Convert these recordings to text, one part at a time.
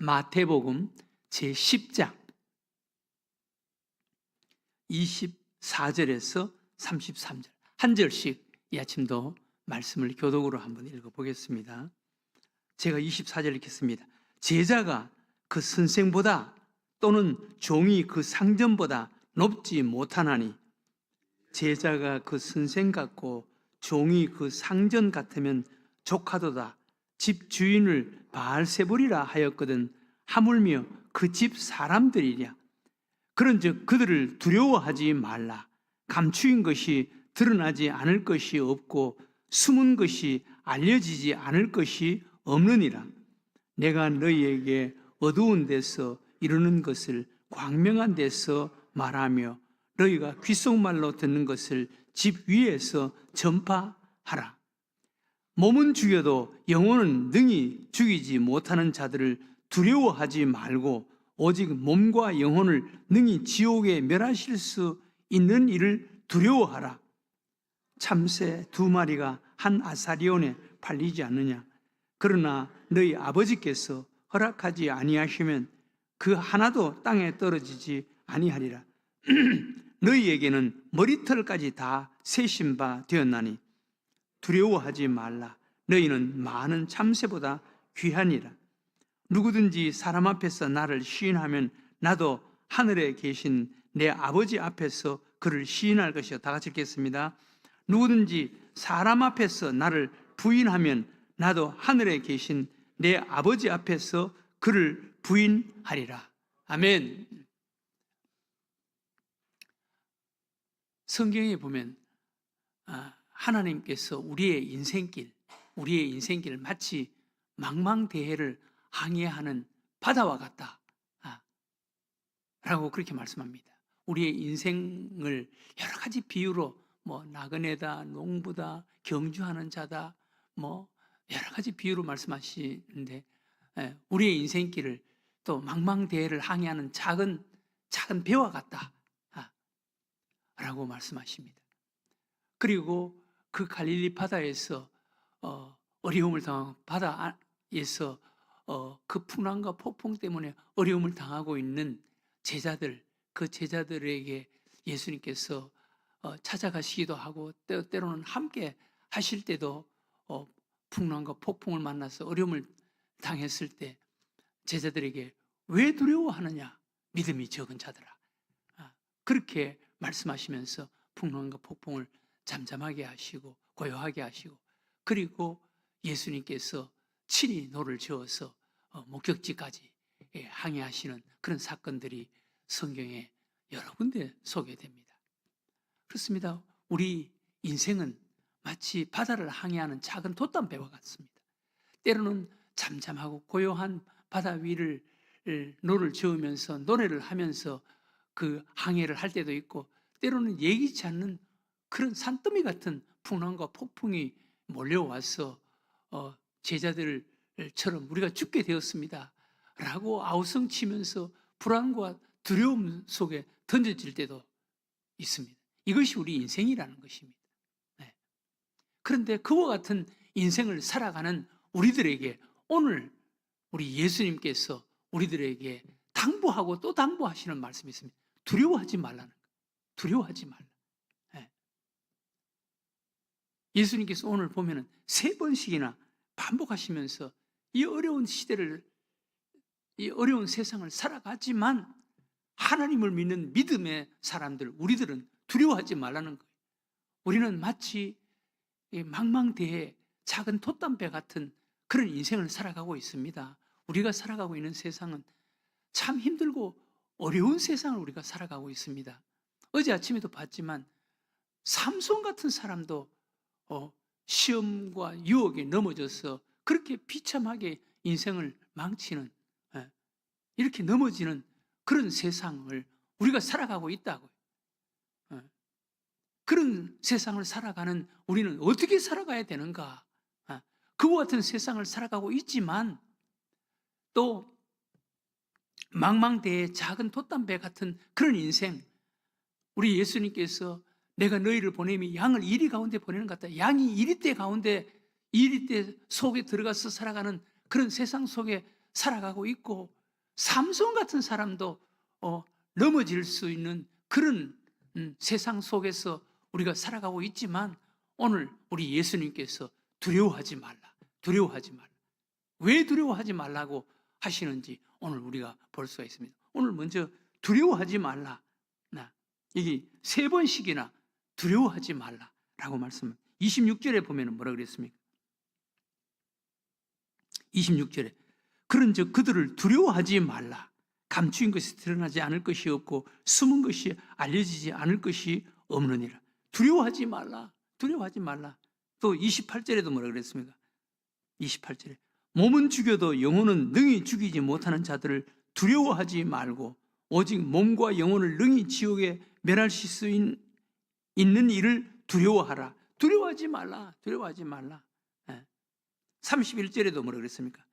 마태복음 제10장 24절에서 33절 한 절씩 이 아침도 말씀을 교독으로 한번 읽어보겠습니다. 제가 24절 읽겠습니다. 제자가 그 선생보다 또는 종이 그 상전보다 높지 못하나니 제자가 그 선생 같고 종이 그 상전 같으면 조카도다 집 주인을 바알세보리라 하였거든 하물며 그 집 사람들이랴. 그런즉 그들을 두려워하지 말라. 감추인 것이 드러나지 않을 것이 없고 숨은 것이 알려지지 않을 것이 없느니라. 내가 너희에게 어두운 데서 이루는 것을 광명한 데서 말하며 너희가 귓속말로 듣는 것을 집 위에서 전파하라. 몸은 죽여도 영혼은 능히 죽이지 못하는 자들을 두려워하지 말고 오직 몸과 영혼을 능히 지옥에 멸하실 수 있는 일을 두려워하라. 참새 두 마리가 한 아사리온에 팔리지 않느냐. 그러나 너희 아버지께서 허락하지 아니하시면 그 하나도 땅에 떨어지지 아니하리라. 너희에게는 머리털까지 다 세신 바 되었나니 두려워하지 말라. 너희는 많은 참새보다 귀하니라. 누구든지 사람 앞에서 나를 시인하면 나도 하늘에 계신 내 아버지 앞에서 그를 시인할 것이요. 다 같이 읽겠습니다. 누구든지 사람 앞에서 나를 부인하면 나도 하늘에 계신 내 아버지 앞에서 그를 부인하리라. 아멘. 성경에 보면 아, 하나님께서 우리의 인생길, 우리의 인생길을 마치 망망대해를 항해하는 바다와 같다. 아, 라고 그렇게 말씀합니다. 우리의 인생을 여러 가지 비유로 뭐 나그네다, 농부다, 경주하는 자다, 뭐 여러 가지 비유로 말씀하시는데 예, 우리의 인생길을 또 망망대해를 항해하는 작은 작은 배와 같다. 아, 라고 말씀하십니다. 그리고 그 갈릴리 바다에서 어, 어려움을 당한 바다에서 어, 그 풍랑과 폭풍 때문에 어려움을 당하고 있는 제자들, 그 제자들에게 예수님께서 어, 찾아가시기도 하고 때, 때로는 함께 하실 때도 어, 풍랑과 폭풍을 만나서 어려움을 당했을 때 제자들에게 왜 두려워하느냐? 믿음이 적은 자들아. 아, 그렇게 말씀하시면서 풍랑과 폭풍을 잠잠하게 하시고 고요하게 하시고 그리고 예수님께서 친히 노를 저어서 어, 목적지까지 예, 항해하시는 그런 사건들이 성경에 여러 군데 소개됩니다. 그렇습니다. 우리 인생은 마치 바다를 항해하는 작은 돛담배와 같습니다. 때로는 잠잠하고 고요한 바다 위를 노를 저으면서 노래를 하면서 그 항해를 할 때도 있고 때로는 예기치 않는 그런 산더미 같은 풍랑과 폭풍이 몰려와서 어, 제자들처럼 우리가 죽게 되었습니다. 라고 아우성치면서 불안과 두려움 속에 던져질 때도 있습니다. 이것이 우리 인생이라는 것입니다. 네. 그런데 그와 같은 인생을 살아가는 우리들에게 오늘 우리 예수님께서 우리들에게 당부하고 또 당부하시는 말씀이 있습니다. 두려워하지 말라는 거. 두려워하지 말라. 네. 예수님께서 오늘 보면은 세 번씩이나 반복하시면서 이 어려운 시대를 이 어려운 세상을 살아가지만 하나님을 믿는 믿음의 사람들 우리들은 두려워하지 말라는 거예요. 우리는 마치 망망대해 작은 돛담배 같은 그런 인생을 살아가고 있습니다. 우리가 살아가고 있는 세상은 참 힘들고 어려운 세상을 우리가 살아가고 있습니다. 어제 아침에도 봤지만 삼손 같은 사람도 어, 시험과 유혹에 넘어져서 그렇게 비참하게 인생을 망치는 예, 이렇게 넘어지는 그런 세상을 우리가 살아가고 있다고요. 예. 그런 세상을 살아가는 우리는 어떻게 살아가야 되는가? 예. 그와 같은 세상을 살아가고 있지만 또 망망대해 작은 돛담배 같은 그런 인생 우리 예수님께서 내가 너희를 보내미 양을 이리 가운데 보내는 것 같다. 양이 이리대 가운데 이리대 속에 들어가서 살아가는 그런 세상 속에 살아가고 있고 삼손 같은 사람도 어, 넘어질 수 있는 그런 음, 세상 속에서 우리가 살아가고 있지만 오늘 우리 예수님께서 두려워하지 말라. 두려워하지 말라. 왜 두려워하지 말라고 하시는지 오늘 우리가 볼 수가 있습니다. 오늘 먼저 두려워하지 말라. 나 여기 세 번씩이나 두려워하지 말라라고 말씀. 26절에 보면은 뭐라 그랬습니까? 26절에 그런즉 그들을 두려워하지 말라. 감추인 것이 드러나지 않을 것이 없고 숨은 것이 알려지지 않을 것이 없느니라. 두려워하지 말라. 두려워하지 말라. 또 28절에도 뭐라 그랬습니까? 28절에 몸은 죽여도 영혼은 능히 죽이지 못하는 자들을 두려워하지 말고 오직 몸과 영혼을 능히 지옥에 멸하실 수 있- 있는 일을 두려워하라. 두려워하지 말라. 두려워하지 말라. 예. 31절에도 뭐라 그랬습니까?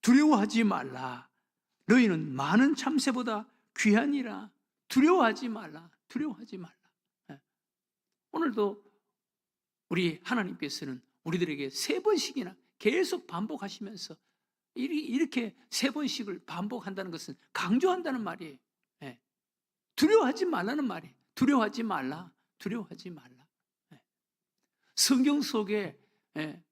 두려워하지 말라. 너희는 많은 참새보다 귀하니라. 두려워하지 말라. 두려워하지 말라. 예. 오늘도 우리 하나님께서는 우리들에게 세 번씩이나 계속 반복하시면서 이렇게 세 번씩을 반복한다는 것은 강조한다는 말이에요. 예. 두려워하지 말라는 말이에요. 두려워하지 말라. 두려워하지 말라. 예. 성경 속에 예,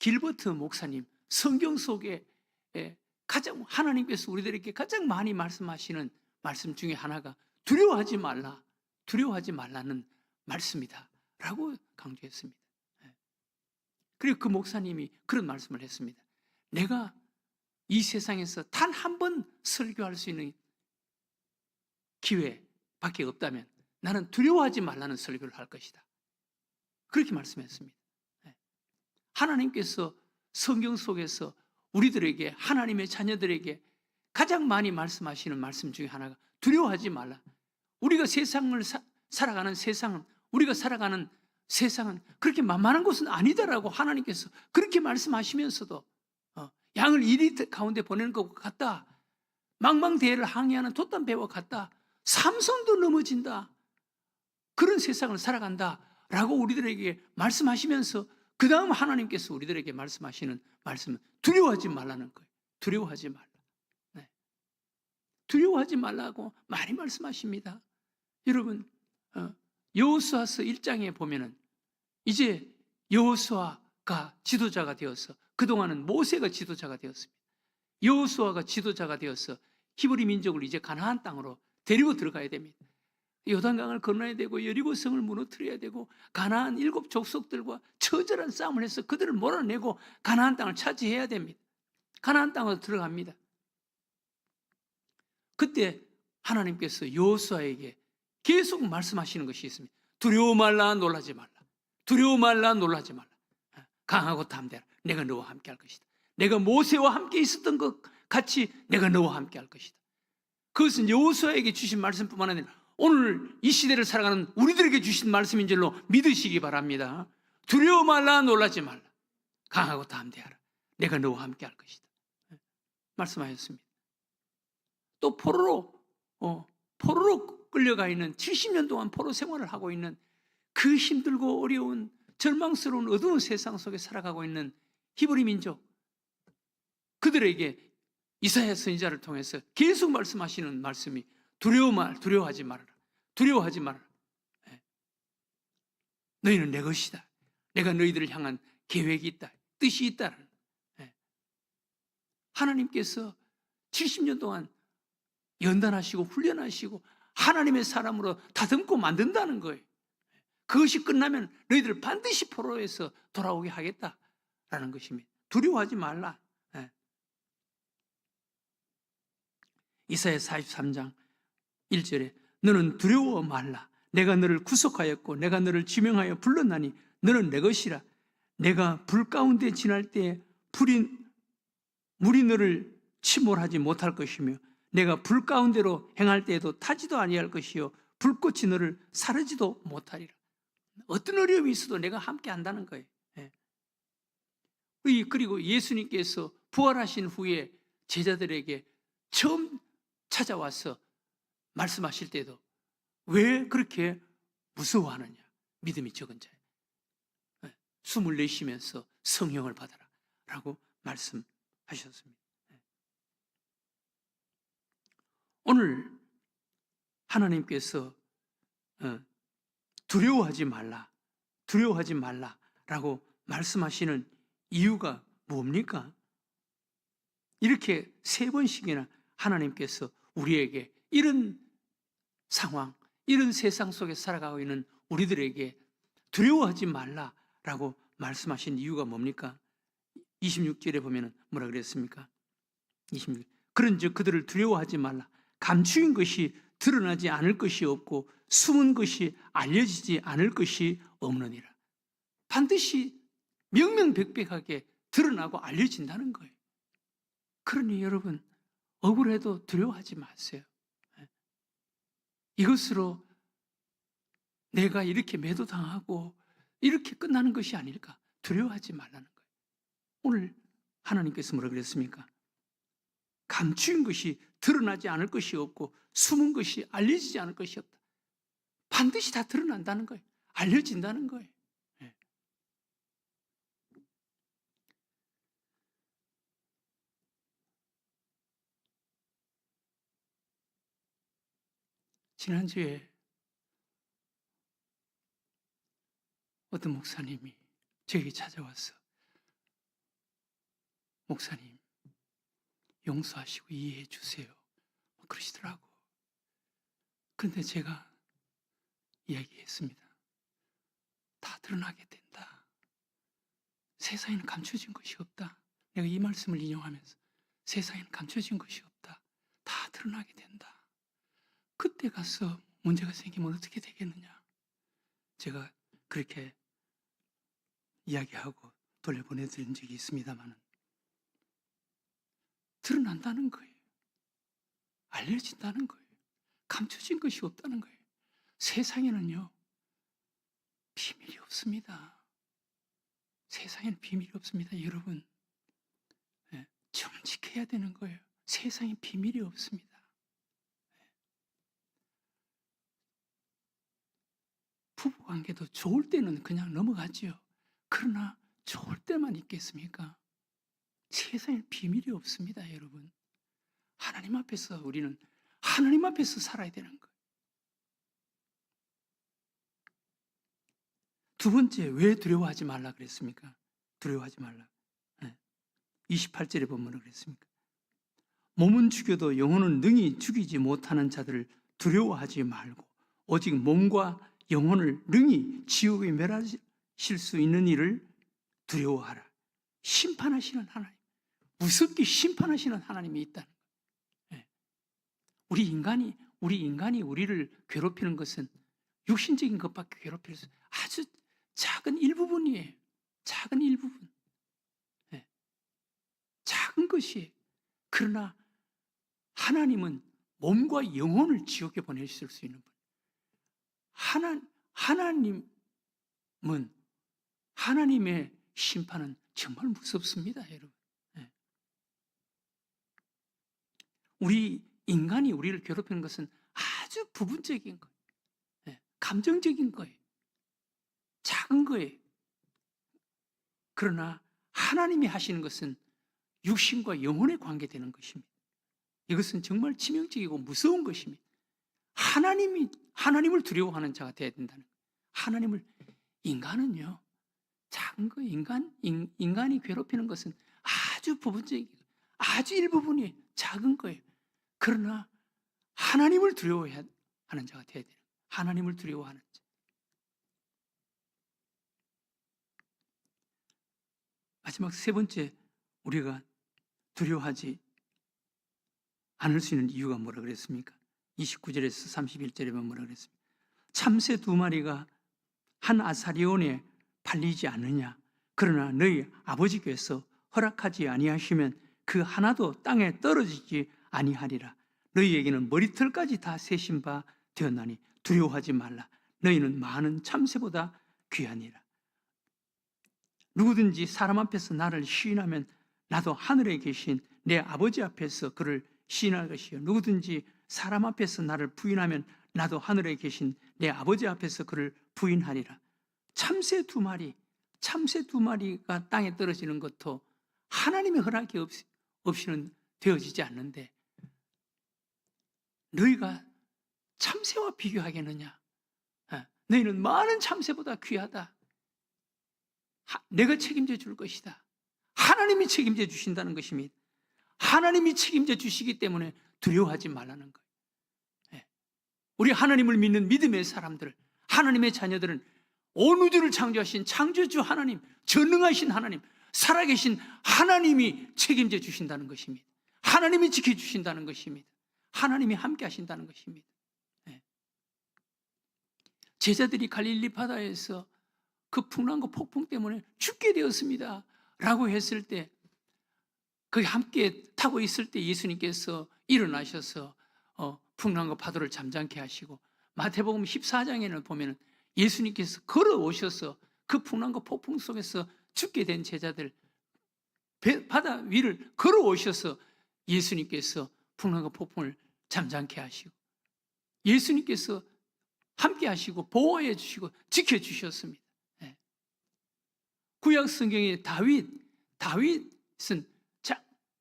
길버트 목사님 성경 속에 예, 가장 하나님께서 우리들에게 가장 많이 말씀하시는 말씀 중에 하나가 두려워하지 말라. 두려워하지 말라는 말씀이다. 라고 강조했습니다. 예. 그리고 그 목사님이 그런 말씀을 했습니다. 내가 이 세상에서 단 한 번 설교할 수 있는 기회밖에 없다면 나는 두려워하지 말라는 설교를 할 것이다. 그렇게 말씀했습니다. 예. 하나님께서 성경 속에서 우리들에게 하나님의 자녀들에게 가장 많이 말씀하시는 말씀 중에 하나가 두려워하지 말라. 우리가 세상을 사- 살아가는 세상은 우리가 살아가는 세상은 그렇게 만만한 곳은 아니다라고 하나님께서 그렇게 말씀하시면서도 어, 양을 이리 가운데 보내는 것 같다. 망망대해를 항해하는 돛단 배와 같다. 삼손도 넘어진다. 그런 세상을 살아간다라고 우리들에게 말씀하시면서 그 다음 하나님께서 우리들에게 말씀하시는 말씀은 두려워하지 말라는 거예요. 두려워하지 말라. 네. 두려워하지 말라고 많이 말씀하십니다. 여러분 어, 여호수아서 1장에 보면은 이제 여호수아가 지도자가 되어서 그동안은 모세가 지도자가 되었습니다. 여호수아가 지도자가 되어서 히브리 민족을 이제 가나안 땅으로 데리고 들어가야 됩니다. 요단강을 건너야 되고 여리고성을 무너뜨려야 되고 가나안 일곱 족속들과 처절한 싸움을 해서 그들을 몰아내고 가나안 땅을 차지해야 됩니다. 가나안 땅으로 들어갑니다. 그때 하나님께서 여호수아에게 계속 말씀하시는 것이 있습니다. 두려워 말라 놀라지 말라. 두려워 말라 놀라지 말라. 강하고 담대라. 내가 너와 함께 할 것이다. 내가 모세와 함께 있었던 것 같이 내가 너와 함께 할 것이다. 그것은 여호수아에게 주신 말씀뿐만 아니라 오늘 이 시대를 살아가는 우리들에게 주신 말씀인 줄로 믿으시기 바랍니다. 두려워 말라 놀라지 말라. 강하고 담대하라. 내가 너와 함께 할 것이다. 말씀하셨습니다. 또 포로로 어, 포로로 끌려가 있는 70년 동안 포로 생활을 하고 있는 그 힘들고 어려운 절망스러운 어두운 세상 속에 살아가고 있는 히브리 민족 그들에게 이사야 선지자를 통해서 계속 말씀하시는 말씀이 두려워 말 두려워하지 말아라 두려워하지 말아라 예. 너희는 내 것이다 내가 너희들을 향한 계획이 있다 뜻이 있다 예. 하나님께서 70년 동안 연단하시고 훈련하시고 하나님의 사람으로 다듬고 만든다는 거예요. 그것이 끝나면 너희들 반드시 포로에서 돌아오게 하겠다라는 것입니다. 두려워하지 말라. 예. 이사야 43장 1절에 너는 두려워 말라. 내가 너를 구속하였고 내가 너를 지명하여 불렀나니 너는 내 것이라. 내가 불 가운데 지날 때 불이 물이 너를 침몰하지 못할 것이며 내가 불 가운데로 행할 때에도 타지도 아니할 것이요 불꽃이 너를 사르지도 못하리라. 어떤 어려움이 있어도 내가 함께 한다는 거예요. 예. 그리고 예수님께서 부활하신 후에 제자들에게 처음 찾아와서 말씀하실 때도 왜 그렇게 무서워하느냐? 믿음이 적은 자예요. 예. 숨을 내쉬면서 성령을 받아라. 라고 말씀하셨습니다. 하셨습니다. 예. 오늘 하나님께서 어, 두려워하지 말라, 두려워하지 말라 라고 말씀하시는 이유가 뭡니까? 이렇게 세 번씩이나 하나님께서 우리에게 이런 상황, 이런 세상 속에 살아가고 있는 우리들에게 두려워하지 말라라고 말씀하신 이유가 뭡니까? 26절에 보면 뭐라 그랬습니까? 26. 그런즉 그들을 두려워하지 말라. 감추인 것이 드러나지 않을 것이 없고 숨은 것이 알려지지 않을 것이 없느니라. 반드시 명명백백하게 드러나고 알려진다는 거예요. 그러니 여러분 억울해도 두려워하지 마세요. 예. 이것으로 내가 이렇게 매도당하고 이렇게 끝나는 것이 아닐까 두려워하지 말라는 거예요. 오늘 하나님께서 뭐라 그랬습니까? 감추인 것이 드러나지 않을 것이 없고 숨은 것이 알려지지 않을 것이 없다. 반드시 다 드러난다는 거예요. 알려진다는 거예요. 예. 지난주에 어떤 목사님이 저에게 찾아왔어. 목사님, 용서하시고 이해해 주세요. 뭐 그러시더라고. 근데 제가 이야기했습니다. 다 드러나게 된다. 세상에는 감춰진 것이 없다. 내가 이 말씀을 인용하면서 세상에는 감춰진 것이 없다. 다 드러나게 된다. 그때 가서 문제가 생기면 어떻게 되겠느냐. 제가 그렇게 이야기하고 돌려보내드린 적이 있습니다만은 드러난다는 거예요. 알려진다는 거예요. 감춰진 것이 없다는 거예요. 세상에는요, 비밀이 없습니다. 세상에는 비밀이 없습니다. 여러분, 예, 정직해야 되는 거예요. 세상에 비밀이 없습니다. 예. 부부 관계도 좋을 때는 그냥 넘어가지요. 그러나 좋을 때만 있겠습니까? 세상에 비밀이 없습니다, 여러분. 하나님 앞에서 우리는 하나님 앞에서 살아야 되는 거예요. 두 번째, 왜 두려워하지 말라 그랬습니까? 두려워하지 말라. 28절에 보면 뭐라 그랬습니까? 몸은 죽여도 영혼은 능히 죽이지 못하는 자들을 두려워하지 말고 오직 몸과 영혼을 능히 지옥에 멸하실 수 있는 일을 두려워하라. 심판하시는 하나님. 무섭게 심판하시는 하나님이 있다는. 예. 우리 인간이 우리 인간이 우리를 괴롭히는 것은 육신적인 것밖에 괴롭힐 수 아주 작은 일부분이에요. 작은 일부분. 예. 작은 것이에요. 그러나 하나님은 몸과 영혼을 지옥에 보내실 수 있는 분. 하나 하나님은 하나님의 심판은 정말 무섭습니다, 여러분. 예. 우리 인간이 우리를 괴롭히는 것은 아주 부분적인 거예요. 예. 감정적인 거예요. 작은 거예요. 그러나 하나님이 하시는 것은 육신과 영혼에 관계되는 것입니다. 이것은 정말 치명적이고 무서운 것입니다. 하나님이 하나님을 두려워하는 자가 되어야 된다는. 하나님을 인간은요. 작은 거 인간 인, 인간이 괴롭히는 것은 아주 부분적이고 아주 일부분이 작은 거예요. 그러나 하나님을 두려워해야 하는 자가 되어야 돼요. 하나님을 두려워하는 자. 마지막 세 번째 우리가 두려워하지 않을 수 있는 이유가 뭐라 그랬습니까? 29절에서 31절에 보면 뭐라 그랬습니까? 참새 두 마리가 한 아사리온에 팔리지 않느냐? 그러나 너희 아버지께서 허락하지 아니하시면 그 하나도 땅에 떨어지지 아니하리라. 너희에게는 머리털까지 다 세신 바 되었나니 두려워하지 말라. 너희는 많은 참새보다 귀하니라. 누구든지 사람 앞에서 나를 시인하면 나도 하늘에 계신 내 아버지 앞에서 그를 시인할 것이요. 누구든지 사람 앞에서 나를 부인하면 나도 하늘에 계신 내 아버지 앞에서 그를 부인하리라. 참새 두 마리, 참새 두 마리가 땅에 떨어지는 것도 하나님의 허락이 없, 없이는 되어지지 않는데 너희가 참새와 비교하겠느냐? 어, 너희는 많은 참새보다 귀하다. 하- 내가 책임져 줄 것이다. 하나님이 책임져 주신다는 것입니다. 하나님이 책임져 주시기 때문에 두려워하지 말라는 거예요. 예. 우리 하나님을 믿는 믿음의 사람들, 하나님의 자녀들은 온 우주를 창조하신 창조주 하나님, 전능하신 하나님, 살아계신 하나님이 책임져 주신다는 것입니다. 하나님이 지켜주신다는 것입니다. 하나님이 함께 하신다는 것입니다. 예. 제자들이 갈릴리 바다에서 그 풍랑과 폭풍 때문에 죽게 되었습니다. 라고 했을 때, 거기 함께 타고 있을 때 예수님께서 일어나셔서 어, 풍랑과 파도를 잠잠케 하시고 마태복음 14장에는 보면 예수님께서 걸어오셔서 그 풍랑과 폭풍 속에서 죽게 된 제자들 배- 바다 위를 걸어오셔서 예수님께서 풍랑과 폭풍을 잠잠케 하시고 예수님께서 함께 하시고 보호해 주시고 지켜 주셨습니다. 예. 구약 성경의 다윗 다윗은 자,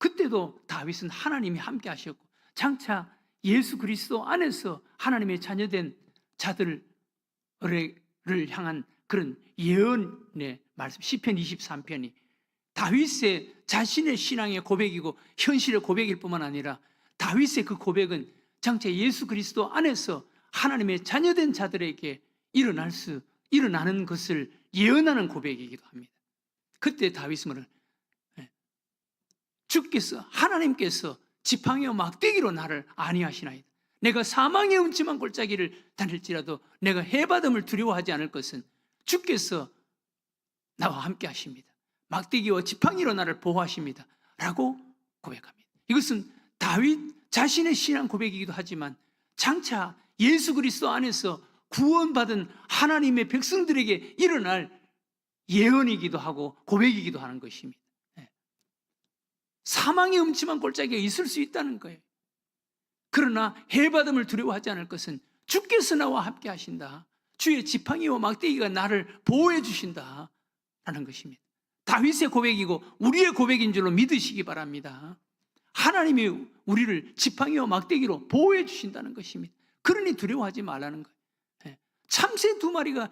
그때도 다윗은 하나님이 함께 하셨고 장차 예수 그리스도 안에서 하나님의 자녀된 자들을 를 향한 그런 예언의 말씀 시편 23편이 다윗의 자신의 신앙의 고백이고 현실의 고백일 뿐만 아니라 다윗의 그 고백은 장차 예수 그리스도 안에서 하나님의 자녀된 자들에게 일어날 수 일어나는 것을 예언하는 고백이기도 합니다. 그때 다윗은 주께서 하나님께서 지팡이와 막대기로 나를 아니하시나이다. 내가 사망의 음침한 골짜기를 다닐지라도 내가 해받음을 두려워하지 않을 것은 주께서 나와 함께 하십니다. 막대기와 지팡이로 나를 보호하십니다. 라고 고백합니다. 이것은 다윗 자신의 신앙 고백이기도 하지만 장차 예수 그리스도 안에서 구원받은 하나님의 백성들에게 일어날 예언이기도 하고 고백이기도 하는 것입니다. 예. 사망의 음침한 골짜기가 있을 수 있다는 거예요. 그러나 해받음을 두려워하지 않을 것은 주께서 나와 함께 하신다. 주의 지팡이와 막대기가 나를 보호해 주신다. 라는 것입니다. 다윗의 고백이고 우리의 고백인 줄로 믿으시기 바랍니다. 하나님이 우리를 지팡이와 막대기로 보호해 주신다는 것입니다. 그러니 두려워하지 말라는 거예요. 예. 참새 두 마리가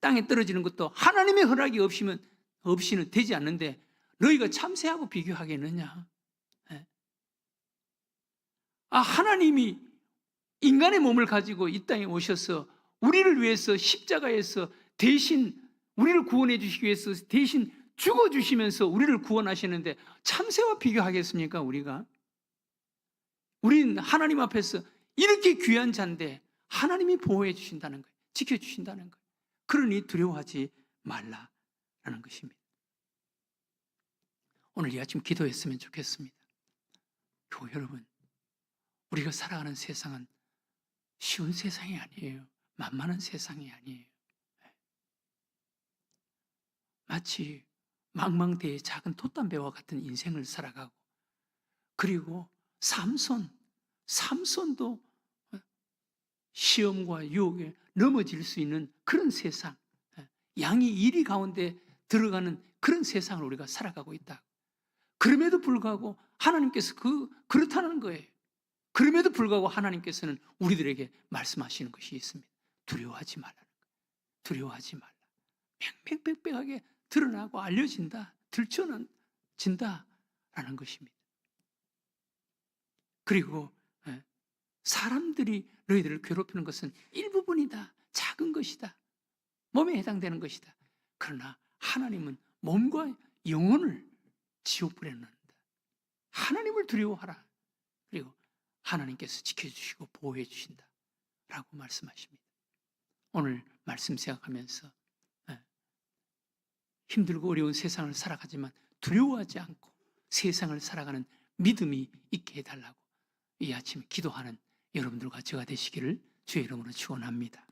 땅에 떨어지는 것도 하나님의 허락이 없이면 없이는 되지 않는데 너희가 참새하고 비교하겠느냐? 예. 아 하나님이 인간의 몸을 가지고 이 땅에 오셔서 우리를 위해서 십자가에서 대신 우리를 구원해 주시기 위해서 대신 죽어 주시면서 우리를 구원하시는데 참새와 비교하겠습니까 우리가? 우린 하나님 앞에서 이렇게 귀한 자인데 하나님이 보호해 주신다는 거예요. 지켜 주신다는 거예요. 그러니 두려워하지 말라라는 것입니다. 오늘 이 아침 기도했으면 좋겠습니다. 교회 여러분, 우리가 살아가는 세상은 쉬운 세상이 아니에요. 만만한 세상이 아니에요. 마치 망망대해 작은 돛담배와 같은 인생을 살아가고 그리고 삼손, 삼손도 시험과 유혹에 넘어질 수 있는 그런 세상, 양이 이리 가운데 들어가는 그런 세상을 우리가 살아가고 있다. 그럼에도 불구하고 하나님께서 그 그렇다는 거예요. 그럼에도 불구하고 하나님께서는 우리들에게 말씀하시는 것이 있습니다. 두려워하지 말라는 거예요. 두려워하지 말라. 맹맹백백하게 드러나고 알려진다. 들춰진다라는 것입니다. 그리고 예, 사람들이 너희들을 괴롭히는 것은 일부분이다. 작은 것이다. 몸에 해당되는 것이다. 그러나 하나님은 몸과 영혼을 지옥불에 넣는다. 하나님을 두려워하라. 그리고 하나님께서 지켜주시고 보호해 주신다. 라고 말씀하십니다. 오늘 말씀 생각하면서 예, 힘들고 어려운 세상을 살아가지만 두려워하지 않고 세상을 살아가는 믿음이 있게 해달라고 이 아침에 기도하는 여러분들과 제가 되시기를 주의 이름으로 축원합니다.